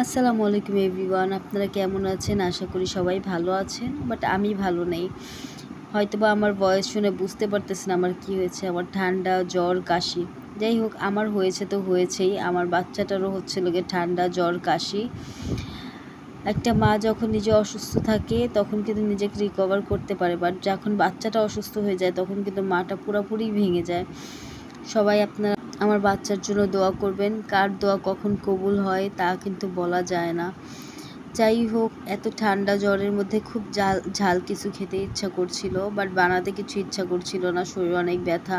আসসালামু আলাইকুম এভরিওয়ান, আপনারা কেমন আছেন? আশা করি সবাই ভালো আছেন, বাট আমি ভালো নেই। হয়তোবা আমার বয়স শুনে বুঝতে পারতেছেন আমার কি হয়েছে, আমার ঠান্ডা, জ্বর, কাশি। যাই হোক, আমার হয়েছে তো হয়েছেই, আমার বাচ্চাটারও হচ্ছে লোকে ঠান্ডা, জ্বর, কাশি। একটা মা যখন নিজে অসুস্থ থাকে, তখন কিন্তু নিজেকে রিকভার করতে পারে বাট যখন বাচ্চাটা অসুস্থ হয়ে যায়, তখন কিন্তু মাটা পুরোপুরি ভেঙে যায়। সবাই আপনারা আমার বাচ্চার জন্য দোয়া করবেন। কার দোয়া কখন কবুল হয় তা কিন্তু বলা যায় না। যাই হোক, এত ঠান্ডা জ্বরের মধ্যে খুব ঝাল ঝাল কিছু খেতে ইচ্ছা করছিল বাট বানাতে কিছু ইচ্ছা করছিল না, শরীর অনেক ব্যথা।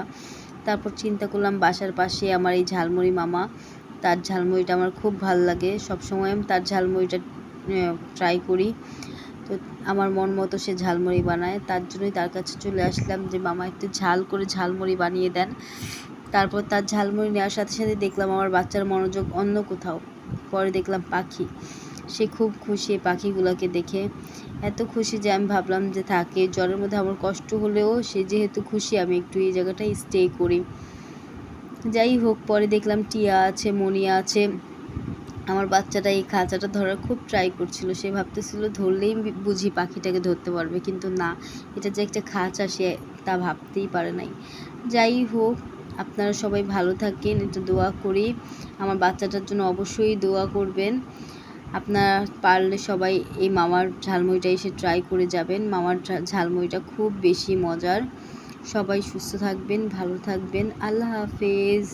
তারপর চিন্তা করলাম বাসার পাশে আমার এই ঝালমুড়ি মামা, তার ঝালমুড়িটা আমার খুব ভালো লাগে। সবসময় আমি তার ঝালমুড়িটা ট্রাই করি। তো আমার মন মতো সে ঝালমুড়ি বানায়। তার জন্যই তার কাছে চলে আসলাম যে, মামা, একটু ঝাল করে ঝালমুড়ি বানিয়ে দেন। তারপর তার ঝালমুড়ি নেওয়ার সাথে সাথে দেখলাম আমার বাচ্চার মনোযোগ অন্য কোথাও। পরে দেখলাম পাখি। সে খুব খুশি এই পাখিগুলোকে দেখে। এত খুশি যে আমি ভাবলাম যে থাকে জ্বরের মধ্যে আমার কষ্ট হলেও সে যেহেতু খুশি, আমি একটু এই জায়গাটায় স্টে করি। যাই হোক, পরে দেখলাম টিয়া আছে মনিয়া আছে। আমার বাচ্চাটা এই খাঁচাটা ধরার খুব ট্রাই করছিল। সে ভাবতেছিল ধরলেই বুঝি পাখিটাকে ধরতে পারবে। কিন্তু না, এটা যে একটা খাঁচা সে তা ভাবতেই পারে নাই। যাই হোক আপনারা সবাই ভালো থাকেন একটু দোয়া করি। আমার বাচ্চাটার জন্য অবশ্যই দোয়া করবেন। আপনারা পারলে সবাই এই মামার ঝালমুড়িটা এসে ট্রাই করে যাবেন। মামার ঝালমুড়িটা খুব বেশি মজার। সবাই সুস্থ থাকবেন, ভালো থাকবেন। আল্লাহ হাফেজ।